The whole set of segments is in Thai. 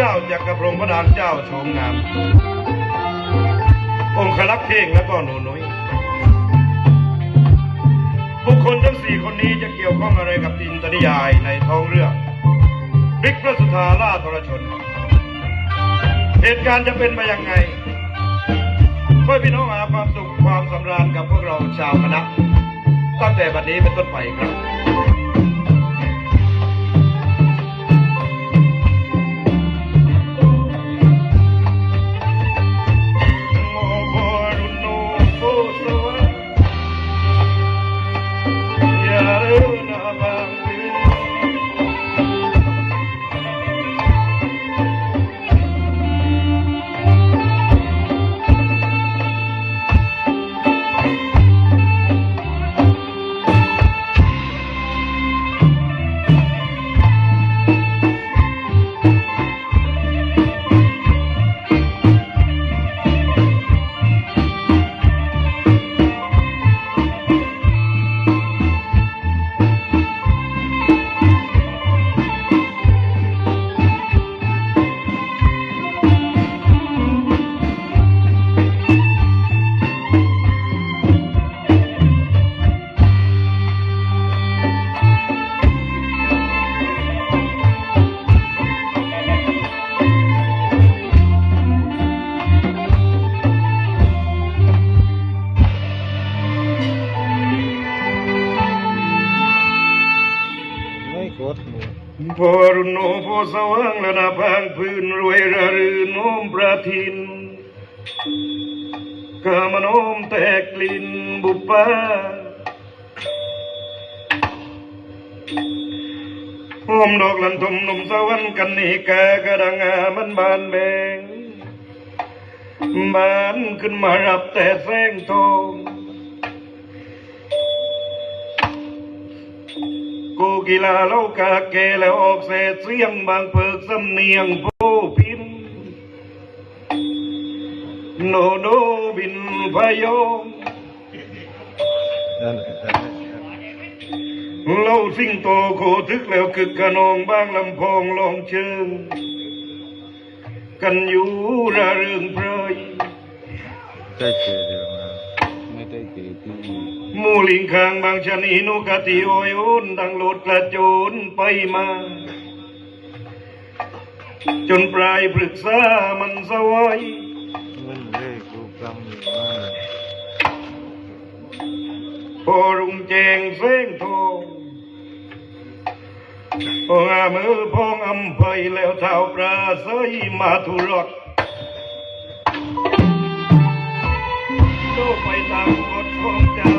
เจ้าจากกระพรงพระนางเจ้าชมงาม องคลักษ์เท่งและก็หนูนุ้ยบุคคลทั้งสี่คนนี้จะเกี่ยวข้องอะไรกับจินตนิยายในท้องเรื่องบิ๊กพระสุธาล่าทรชน เหตุการณ์จะเป็นมาอย่างไงค่อยพี่น้องหาความสุขความสำราญกับพวกเราชาวคณะตั้งแต่บัดนี้เป็นต้นไปครับ สว่างและนาพางพื้นรวยระรื่นโน้มประทินกามโนมแตกกลิ่นบุปผาหอมดอกลันทมนมสวรรค์กันนี่กากระดังามันบานแบงบานขึ้นมารับแต่แสงทอง กูกีฬาเล่ากาเกแล้วออกเศษเสียงบางเพิกสำเนียงโพพินโนโนบินพยมนั่นแหละนั่นแหละเล่าสิ่งโตโคทึกแล้วคึกขนองบางลำโพงลองเชิง กันอยู่ระเริงเพรยได้เจอเดียว มูลิงคางบางชนีนุกติโอยโอนดังโลดกระโจนไปมา จนปลายปรึกษามันสวายพอรุงแจงเส้งทองพองามือพองอำไพแล้วเท้าปลาเสยมาทุรก ฎข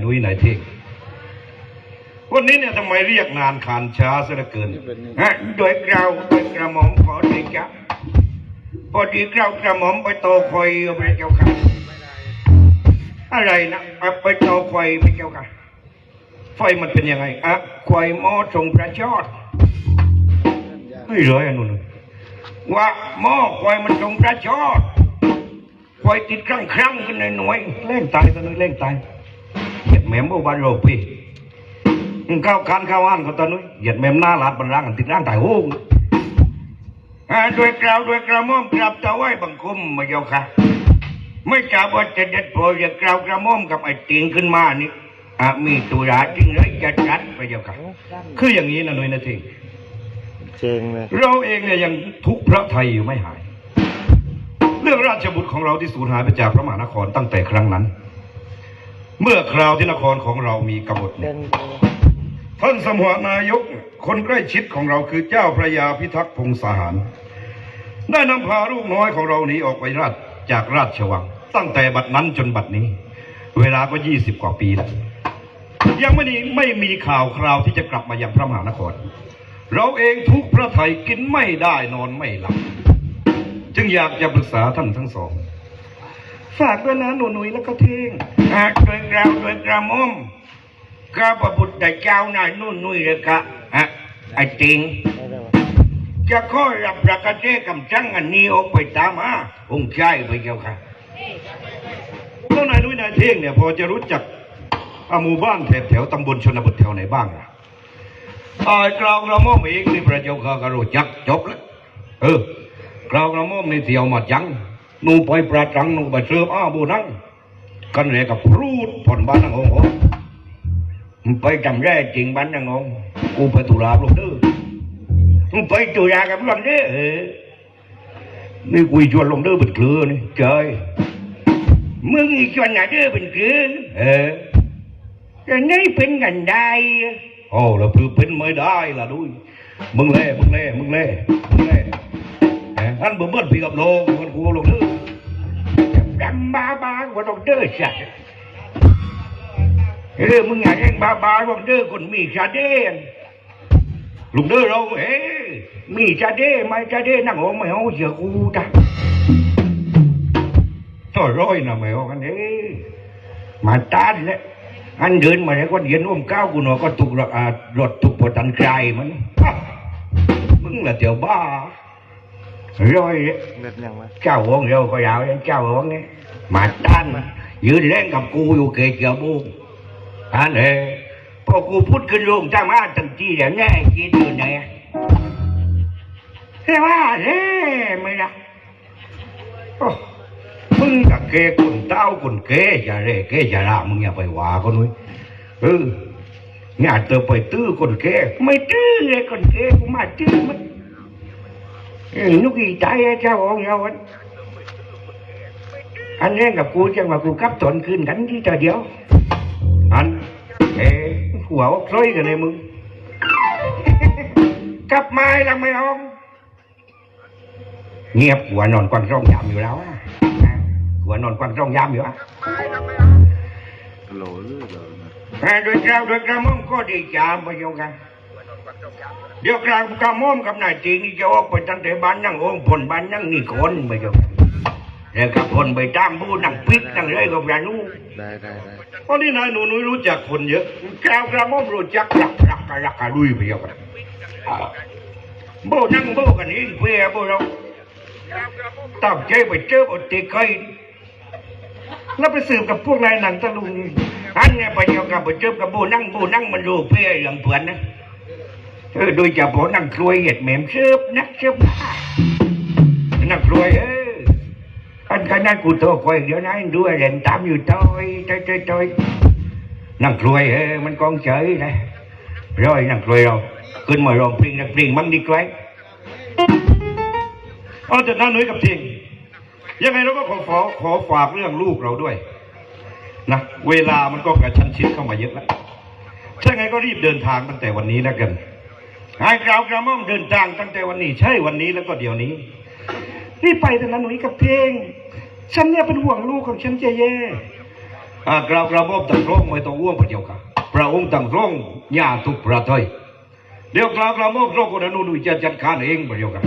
นายนุ้ยนายเท่งวันนี้เนี่ยทำไมเรียกนานขานช้าซะเหลือเกินฮะโดยเราโดยกระหม่อมขอเดชะพอดีเรากระหม่อมไปโตคอยเอาไปเจ้าค่ะอะไรนะไปไปโตคอยไปเจ้าค่ะไฟมันเป็นยังไงอะควายหม้อทรงพระชอดเฮ้ยเลยอันนู้นว่าหม้อควายมันทรงพระชอดควายติดครั้งครั้งๆกันในหน่วยเล่งตายซะหน่อยเล่งตายเห็ด แหมมโอบานโรปีเข้าการเข้าอ่านเขาตอนนู้นเหยียดแหมมหน้าลาดบันรังกันติดร่างตายโอ้งอ่าด้วยกล่าวด้วยกระหม่อมกราบถวายบังคมมาเจ้าค่ะ ไม่ทราบว่าจะเด็ดโผล่จะกล่าวกระหม่อมกับไอ้ติงขึ้นมานี่อะมีตุลาจริงเลยจะจัดไปเจ้าค่ะ คืออย่างนี้นะหน่วยนาทีเจ๋งเลยเราเองเนี่ยยังทุกข์พระไทยอยู่ไม่หาย เรื่องราชบุตรของเราที่สูญหายไปจากพระมหานครตั้งแต่ครั้งนั้น เมื่อคราวที่นครของเรามีกบฏเนี่ยท่านสมหานายก คนใกล้ชิดของเราคือเจ้าพระยาพิทักษ์พงศาหาร ได้นำพาลูกน้อยของเราหนีออกไปราชจากราชวัง ตั้งแต่บัดนั้นจนบัดนี้ เวลาก็ยี่สิบกว่าปีแล้วยังไม่มีไม่มีข่าวคราวที่จะกลับมายังพระมหานคร เราเองทุกพระไทยกินไม่ได้นอนไม่หลับจึงอยากจะปรึกษาท่านทั้งสอง ฝากด้วยนะหนูหนุยแล้วก็เท่งอะโดยกล่าวโดยกระหม่อมข้าพระพุทธเจ้านายนุ่นนุยเลยกะอะไอ้จริง จะขอรับประกาศเทกำจังอันนี้ออกไปตามมาองค์ชายไปเจ้าค่ะแล้วนายนุ้ยนายเท่งเนี่ยพอจะรู้จักอะหมู่บ้านแถบแถวตำบลชนบทแถวไหนบ้างอะอ่ากล่าวกระหม่อมเองนี่พระเจ้าข้าก็รู้จักจบแล้วเออกล่าวกระหม่อมในเที่ยวหมาจัง นูไปประจังนูไปเสิร์ฟอ้าบูนังกันเลยกับรูดผ่อนบ้านนางองค์โอ้มึงไปจำแร่จริงบ้านนางองค์กูไปตุลาลูกเด้อมึงไปตุลากับลงเด้อเออนี่กุยชวนลงเด้อเป็นเกลือนี่เจยมึงอีชวนไหนเด้อเป็นเกลือเออแต่นี่เป็นกันได้โอ้แล้วคือเป็นไม่ได้ล่ะด้วยมึงเล่มึงเล่มึงเล่มึงเล่เอ้อันบ่เบิ้ลพี่กับโลงมันกูลงเด้อ ดำบ้าบ้าว่าลงเด้อสัตว์เออมึงอยากเองบ้าบ้าลงเด้อคนมีชาเด้งลุงเด้อเราเอ้มีจะเด้ไม่จะเด้นั่งโอ้ไม่เอาเสียกูจ้ะต่อร้อยนะไม่เอากันเอ้มาตานเลยอันเดินมาแล้วก็เดียนอ้มก้าวกูหนอก็ตุกรถถตุกปวดตันไกลมันมึงละเตียวบ้า ร้อยเลยเด็ดยังไหมเจ้าของเราก็ยาวยังเจ้าของนี่มาต้านยืนเล่นกับกูอยู่เกศเกี่ยวบุงอันเอ้พอกูพูดขึ้นลงจ้ามาตั้งที่อย่างนี้คิดอยู่ไหนเฮ้ยว่าเฮ้ไม่ละโอ้มึงกับเกคนเต้าคนเกจะเร่เกจะละมึงอย่าไปว่าคนนู้นเออเนี่ยเติมไปตื้อคนเกไม่ตื้อเลยคนเกกูมาตื้อมัน เอ้ยนุกอีใจไอ้เจ้าของเราอันอันนี้กับกูจังว่ากูกับตนคืนกันที่แต่เดียวอันเอ้หัวอกซอยกันเลยมึงกลับมาแล้วไม่เอาเงียบหัว เลยอ่าโดยกล่าวโดยกระหม่อมก็ดีจามไปโยกันเดี๋ยวกลางกระหม่อมกับนายจริงนี่จะออกไปตั้งแต่บ้านนั่งองค์ผลบ้านนั่งนี่คนไปโยกันแล้วกับคนไปตามผู้นั่งปิกนั่งเลยกับรานูได้ได้ได้เพราะนี่นายหนูนุ้ยรู้จักคนเยอะกล่าวกระหม่อมรู้จักรักรักกะรักกะลุยไปโยกันอ่าโบนั่งโบกันเองเพื่อโบเราตั้งใจไปเจออดติเคยแล้วไปสืบกับพวกนายหนังตะลุงนี่อันเนี่ยไปเดียวกับไปเจอกับโบนั่งโบนั่งมันรู้เพื่ออย่างเพื่อนนะ เออโดยจะบอกนั่งครวยเหยียดแหมมเชิบนักเชิบนั่งครวยเอออันขนาดกูโตคอยเดี๋ยวนั้นด้วยเล่นตามอยู่ตอยตอยตอยตอยนั่งครวยเออมันกองเฉยนะร้อยนั่งครวยเราขึ้นมาร้องเพลงนักเพลงมั่งดีกว่าเอาแต่น้าหนุ่ยกับเทียงยังไงเราก็ขอขอขอฝากเรื่องลูกเราด้วยนะเวลามันก็กระชั้นชิดเข้ามาเยอะแล้วถ้าไงก็รีบเดินทางตั้งแต่วันนี้แล้วกัน ให้กล่าวกระม่อมเดินทางตั้งแต่วันนี้ ใช่วันนี้แล้วก็เดี๋ยวนี้รีบไปเถอะนะหนุ่ยกับเพลง ฉันเนี่ยเป็นห่วงลูกของฉันจะแย่อ่ากล่าวกระหม่อมตั้งร่องไม่ต้องอ้วงพระเดียวค่ะพระองค์ตั้งร่องยาทุกประเทศเดี๋ยวกล่าวกระหม่อมร่องคนนั้นหนุ่ยจะจัดการเองพระเดียวกัน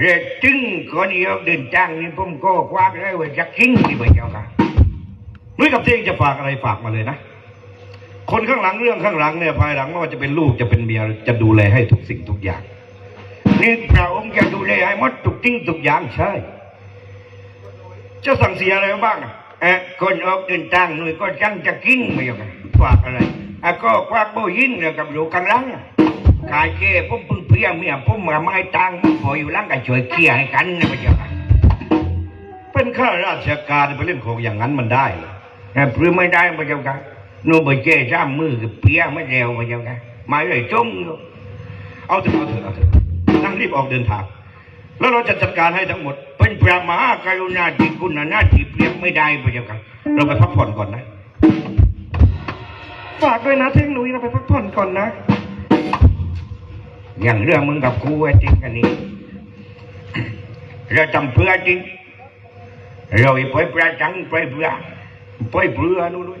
เรจึงคนเดียวเดินทางนี่ผมก็คว้าได้ว่าจะกิ้งที่พระเดียวค่ะหนุ่ยกับเพลงจะฝากอะไรฝากมาเลยนะ คนข้างหลังเรื่องข้างหลังเนี่ยภายหลังไม่ว่าจะเป็นลูกจะเป็นเมียจะดูแลให้ทุกสิ่งทุกอย่างนี่พระองค์จะดูแลให้หมดทุกทิ้งทุกอย่างใช่ จะสั่งเสียอะไรบ้างอะเอ๊ะคนออกเดินทางหน่วยก็จังจะกิ้งไม่ยอมฝากอะไรอะก็ควักโบยิงเลยกับอยู่ข้างหลังขายเก้ผมพึ่งเพียงเมียผมมาไม้ตังมันพออยู่หลังก็ช่วยเคลียให้กันนะไม่ยอมเป็นข้าราชการไปเล่นของอย่างนั้นมันได้หรอแต่พรือไม่ได้ไม่ยอมกัน นบเจ้จ้ามมือกับเปียไม่เร็วไม่ยอมกันมาเลยจงอยู่เอาเถอะเอาเถอะเอาเถอะนั่งรีบออกเดินทางแล้วเราจะจัดการให้ทั้งหมด เป็นพระมหากรุณาธิคุณนะหน้าที่เปรียบไม่ได้พระเจ้าค่ะเราไปพักผ่อนก่อนนะฝากด้วยนะเท่งหนุยเราไปพักผ่อนก่อนนะ อย่างเรื่องมึงกับกูอะจริงกันนี้เราทำเพื่อจริงเราไปประจังไปเพื่อไปเพื่อนู่นด้วย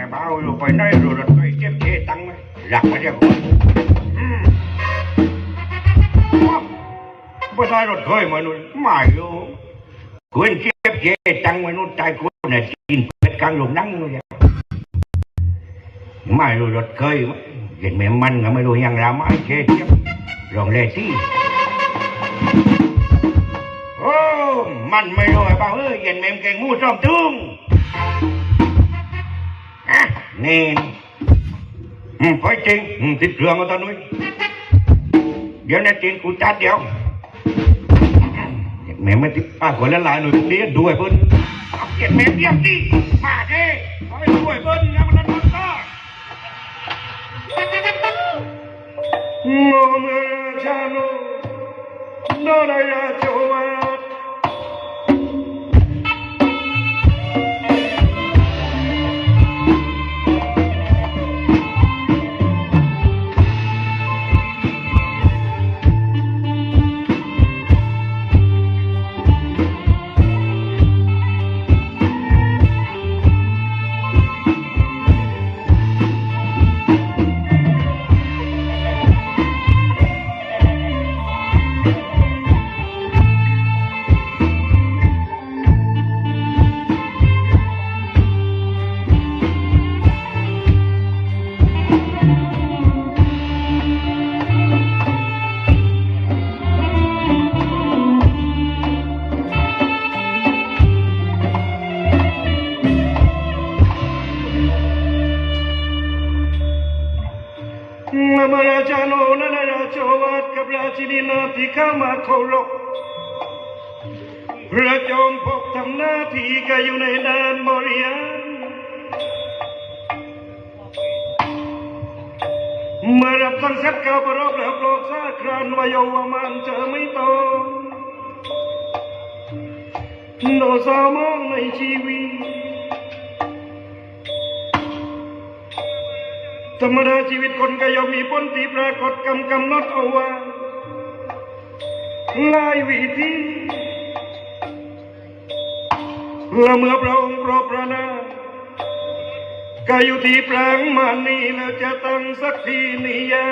ไงบ้าลูกไปไหนรู้รถไปเจ็บเทตังไหมหลักมาเจ็บคนไม่ได้รถเคยมานุ่นไม่รู้ควรเจ็บเทตังมานุ่นใจควรเนี่ยกินเป็ดกลางลมนั่งเลยไม่รู้รถเคยเห็นแม่มันก็ไม่รู้ยังรำไมาเจ็บลองเล่ที่โอ้มันไม่รู้ไอ้บ้าเอ้ยเห็นแม่มแกงงูจอมตึ้ง มาตอนนู้นเดี๋ยวนะจริงกูจัดเดี๋ยวแม่ไม่ติดป้าขวละลายหน่อยเลี้ยงด้วยเพิ่ กับราชินีนาที่เข้ามาเคารพพระจอมพกทำหน้าที่ก็อยู่ในแดนบริยารเมื่อรับสังสัตข่าประรบแล้วโปรดซาครานวายโวมันเจอไม่โตโนสาวมองในชีวิตธรรมดาชีวิตคนก็ย่อมมีพ้นที่ปรากฏกรรมกำหนดเอาไว้ ลายวิธีและเมื่อพระองค์โปรดประนาก็อยู่ที่แปลงมานี่แล้วจะตั้งสักทีนิยา